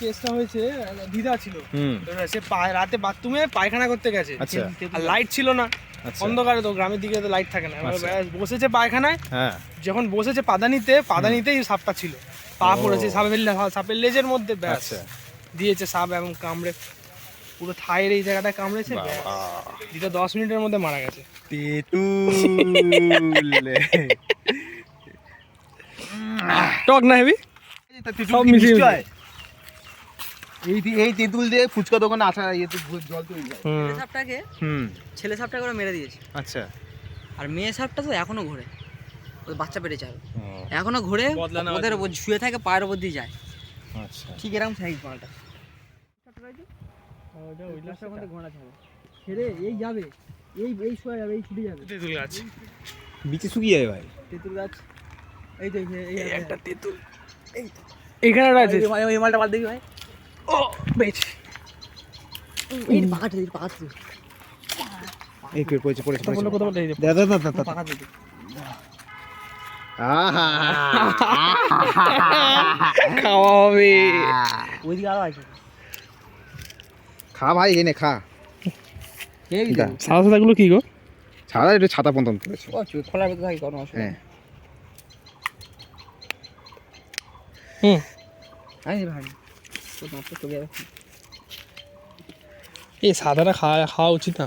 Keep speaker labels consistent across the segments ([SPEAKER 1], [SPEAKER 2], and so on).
[SPEAKER 1] কেসটা হয়েছে দিদা ছিল। সে রাতে বাথরুমে পায়খানা করতে গেছে।
[SPEAKER 2] আচ্ছা।
[SPEAKER 1] আর লাইট ছিল না।
[SPEAKER 2] আচ্ছা।
[SPEAKER 1] অন্ধকারে তো গ্রামের দিকে তো লাইট থাকে না।
[SPEAKER 2] আচ্ছা।
[SPEAKER 1] বসেছে পায়খানায়।
[SPEAKER 2] হ্যাঁ।
[SPEAKER 1] যখন বসেছে পাদানিতে পাদানিতেই সাপটা ছিল। পা পড়েছে সাপের সাপের লেজের মধ্যে ব্যাস।
[SPEAKER 2] আচ্ছা।
[SPEAKER 1] দিয়েছে সাপ এবং কামড়ে পুরো থায়ের এই জায়গাটা কামড়েছে। দিদা দশ মিনিটের মধ্যে মারা গেছে। টক না হেবি? সব মিশিয়ে।
[SPEAKER 2] এই এই তেঁতুল দিয়ে ফুচকা দোকানে আসা ইয়েতে জল তৈরি হয়।
[SPEAKER 3] ছেলে সাপটাকে
[SPEAKER 2] হুম।
[SPEAKER 3] ছেলে সাপটাকে ওরা মেরে দিয়েছে।
[SPEAKER 2] আচ্ছা।
[SPEAKER 3] আর মেয়ে সাপটা তো এখনও ঘোরে। ওদের বাচ্চা পেটে যাবে
[SPEAKER 2] ও,
[SPEAKER 3] এখনও ঘুরে ওদের ওপর শুয়ে থাকে পায়ের ওপর দিয়ে যায়।
[SPEAKER 2] আচ্ছা।
[SPEAKER 3] ঠিক এরকম সাইজ মালটা। ঘোড়া ছেড়ে। এই যাবে। এই এই শুয়ে যাবে এই ছুটে যাবে।
[SPEAKER 1] তেঁতুল গাছ।
[SPEAKER 2] বিচি শুকিয়ে যায় ভাই।
[SPEAKER 3] তেঁতুল গাছ। এই তো এই- এই
[SPEAKER 1] এই একটা তেঁতুল। এখানে একটা আছে।
[SPEAKER 3] এই- এই মালটা বাদ দেখি ভাই।
[SPEAKER 1] ও পেয়েছি
[SPEAKER 3] এই পাকাতে দিই পাকাতে দিই
[SPEAKER 2] এই করে পড়েছে পড়েছে
[SPEAKER 1] কথা বলে কথা বলে এই যে।
[SPEAKER 2] দাদা দাদা। দাদা
[SPEAKER 3] পাকাতে দিই
[SPEAKER 1] খাওয়া হবে।
[SPEAKER 3] ওইদিকে আরও আছে।
[SPEAKER 2] খা ভাই এনে খা।
[SPEAKER 3] এই
[SPEAKER 1] সাদা সাদাগুলো কি গো?
[SPEAKER 2] ছাড়া একটু ছাতা পন্তন করেছে।
[SPEAKER 3] ও চুপ খোলার ভিতরে থাকি কোনো অসুবিধা
[SPEAKER 2] হ্যাঁ।
[SPEAKER 1] হুম।
[SPEAKER 3] ভাই। মাত্র চলে যাবে
[SPEAKER 1] এই সাদাটা খাওয়া খাওয়া উচিত না।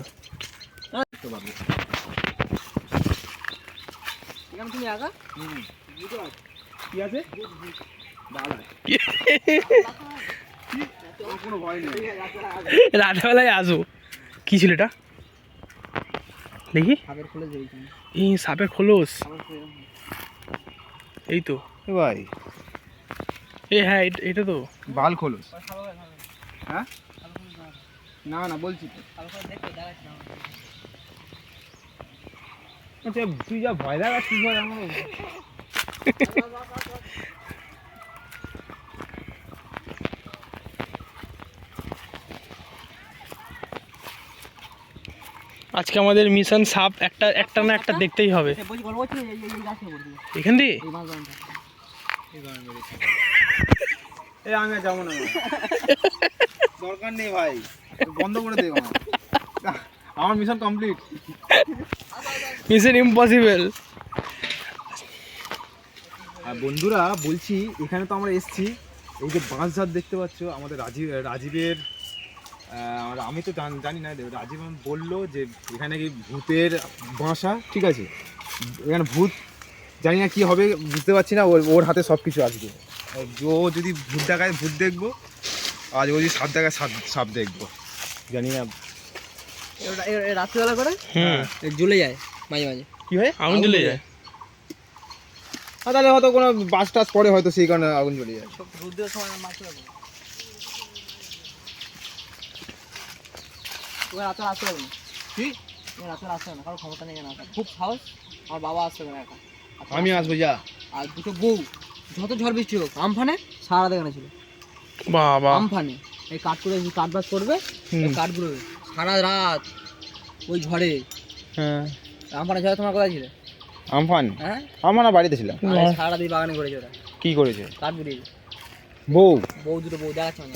[SPEAKER 3] তুমি একা
[SPEAKER 2] কি আছে
[SPEAKER 1] রাতেবেলায় আসব। কি ছিল এটা? দেখি।
[SPEAKER 3] সাপের
[SPEAKER 1] এই সাপের খোলস। এই তো।
[SPEAKER 2] ভাই।
[SPEAKER 1] এই হ্যাঁ এটা- এটা তো।
[SPEAKER 2] বাল খোলস। হ্যাঁ? না না বলছি তো। আচ্ছা তুই যা ভয় ভাই আমার
[SPEAKER 1] আজকে আমাদের মিশন সাপ একটা একটা না একটা দেখতেই হবে। এখান দিয়ে?
[SPEAKER 3] এই
[SPEAKER 2] আমি যাব না দরকার নেই ভাই। বন্ধ করে দে আমার মিশন কমপ্লিট
[SPEAKER 1] মিশন ইম্পসিবল
[SPEAKER 2] আর বন্ধুরা বলছি এখানে তো আমরা এসছি। এই যে বাঁশঝাড় দেখতে পাচ্ছ আমাদের রাজীব রাজীবের আর আমি তো জানি না রাজীব বলল যে এখানে কি ভূতের বাসা ঠিক আছে? এখানে ভূত জানি না কি হবে বুঝতে পারছি না ওর ওর হাতে সব কিছু আজকে ও যদি ভূত দেখায় ভূত দেখব। আজ ও যদি সাপ দেখায় সাপ সাপ দেখব। জানি না।
[SPEAKER 3] রাত্রিবেলা করে?
[SPEAKER 1] হ্যাঁ
[SPEAKER 3] এ জ্বলে যায় মাঝে মাঝে।
[SPEAKER 2] কি হয়
[SPEAKER 1] আগুন জ্বলে যায়।
[SPEAKER 2] আর তাহলে হয়তো কোনো বাস টাস পরে হয়তো সেই কারণে আগুন জ্বলে যায়।
[SPEAKER 3] সব রোদ দেওয়ার সময় মাছ রাতে আসতে হবে না।
[SPEAKER 2] কি?
[SPEAKER 3] ওকে রাতে আসতে হবে না কারণ ক্ষমতা নেই খুব সাহস আমার বাবা আসতে হবে একা। আর
[SPEAKER 2] আমি আসব যা।
[SPEAKER 3] আর দুটো বউ। যত ঝড় বৃষ্টি হোক আমফানে সারা দেখানে ছিল।
[SPEAKER 1] বাবা।
[SPEAKER 3] আমফানে। এই কাঠ করে কাঠবাস করবে কাঠগুলো সারা রাত ওই ঝড়ে।
[SPEAKER 1] হ্যাঁ।
[SPEAKER 3] আমফানে ঝড়ে তোমার কোথায় ছিল?
[SPEAKER 2] আমফান?
[SPEAKER 3] হ্যাঁ।
[SPEAKER 2] আমার না বাড়িতে
[SPEAKER 3] ছিল সারা দিন বাগানে করেছে ওরা।
[SPEAKER 2] কি করেছে?
[SPEAKER 3] কাঠ
[SPEAKER 2] বউ।
[SPEAKER 3] বউ দুটো বউ দেখাচ্ছে না